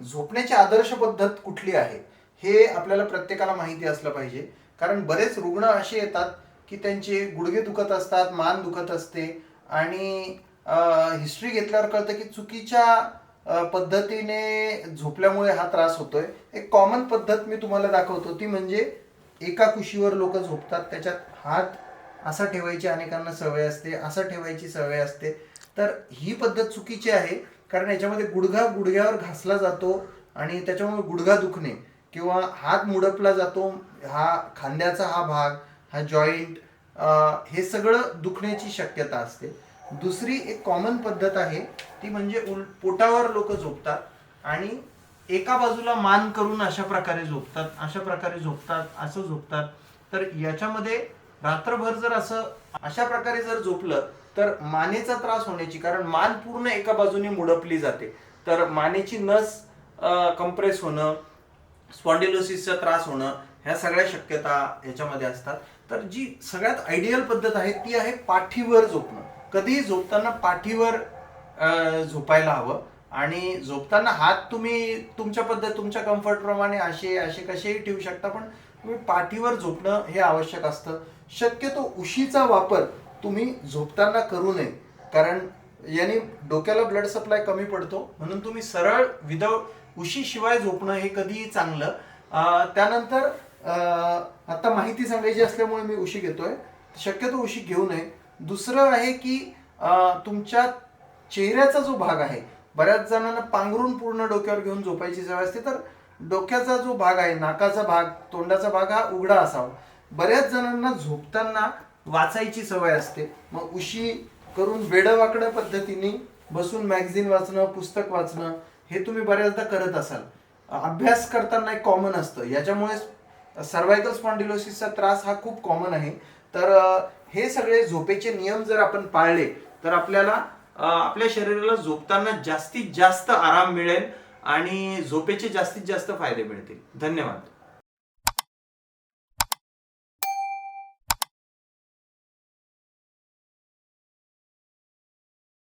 झोपण्याची आदर्श पद्धत कुठली आहे हे आपल्याला प्रत्येकाला माहिती असलं पाहिजे. कारण बरेच रुग्ण असे येतात की त्यांचे गुडघे दुखत असतात मान दुखत असते आणि हिस्ट्री घेतल्यावर कळतं की चुकीच्या पद्धतीने झोपल्यामुळे हा त्रास होतोय. एक कॉमन पद्धत मी तुम्हाला दाखवतो ती म्हणजे एका कुशीवर लोक झोपतात त्याच्यात हात असा ठेवायची अनेकांना सवय असते असं ठेवायची सवय असते. तर ही पद्धत चुकीची आहे. कारण याच्यामध्ये गुडघा गुडघ्यावर घासला जातो आणि त्याच्यामुळे गुडघा दुखणे किंवा हात मुडपला जातो हा खांद्याचा हा भाग हा जॉईंट हे सगळं दुखण्याची शक्यता असते. दुसरी एक कॉमन पद्धत आहे ती म्हणजे उल पोटावर लोक झोपतात आणि एका बाजूला मान करून अशा प्रकारे झोपतात अशा प्रकारे झोपतात असं झोपतात. तर याच्यामध्ये रात्रभर जर असं अशा प्रकारे जर झोपलं तर मानेचा त्रास होण्याची कारण मान पूर्ण एका बाजूने मुडपली जाते. तर मानेची नस कंप्रेस होणं स्पॉन्डिलोसिसचा त्रास होणं ह्या सगळ्या शक्यता याच्यामध्ये असतात. तर जी सगळ्यात आयडियल पद्धत आहे ती आहे पाठीवर झोपणं. कधीही झोपताना पाठीवर झोपायला हवं. आणि झोपताना हात तुम्ही तुमच्या पद्धत तुमच्या कम्फर्टप्रमाणे असे असे कसेही ठेवू शकता पण तुम्ही पाठीवर झोपणं हे आवश्यक असतं. शक्यतो उशीचा वापर तुम्ही झोपताना करू नये. कारण याने डोक्याला ब्लड सप्लाय कमी पडतो. म्हणून तुम्ही सरळ विदाऊट उशीशिवाय झोपणं हे कधीही चांगलं. त्यानंतर आता माहिती सांगायची असल्यामुळे मी उशी घेतोय. शक्यतो उशी घेऊ नये. दुसरं आहे की तुमच्या चेहऱ्याचा जो भाग आहे बऱ्याच जणांना पांघरून पूर्ण डोक्यावर घेऊन झोपायची सवय असते. तर डोक्याचा जो भाग आहे नाकाचा भाग तोंडाचा भाग हा उघडा असावा. बऱ्याच जणांना झोपताना वाचायची सवय असते. मग उशी करून वेडवाकड्या पद्धतीने बसून मॅगझिन वाचणं पुस्तक वाचणं हे तुम्ही बऱ्याचदा करत असाल. अभ्यास करताना एक कॉमन असतं. याच्यामुळे सर्वायकल स्पॉन्डिलोसिसचा त्रास हा खूप कॉमन आहे. तर हे सगळे झोपेचे नियम जर आपण पाळले तर आपल्याला आपल्या शरीराला झोपताना जास्तीत जास्त आराम मिळेल. आणि झोपेचे जास्तीत जास्त फायदे मिळतील. धन्यवाद.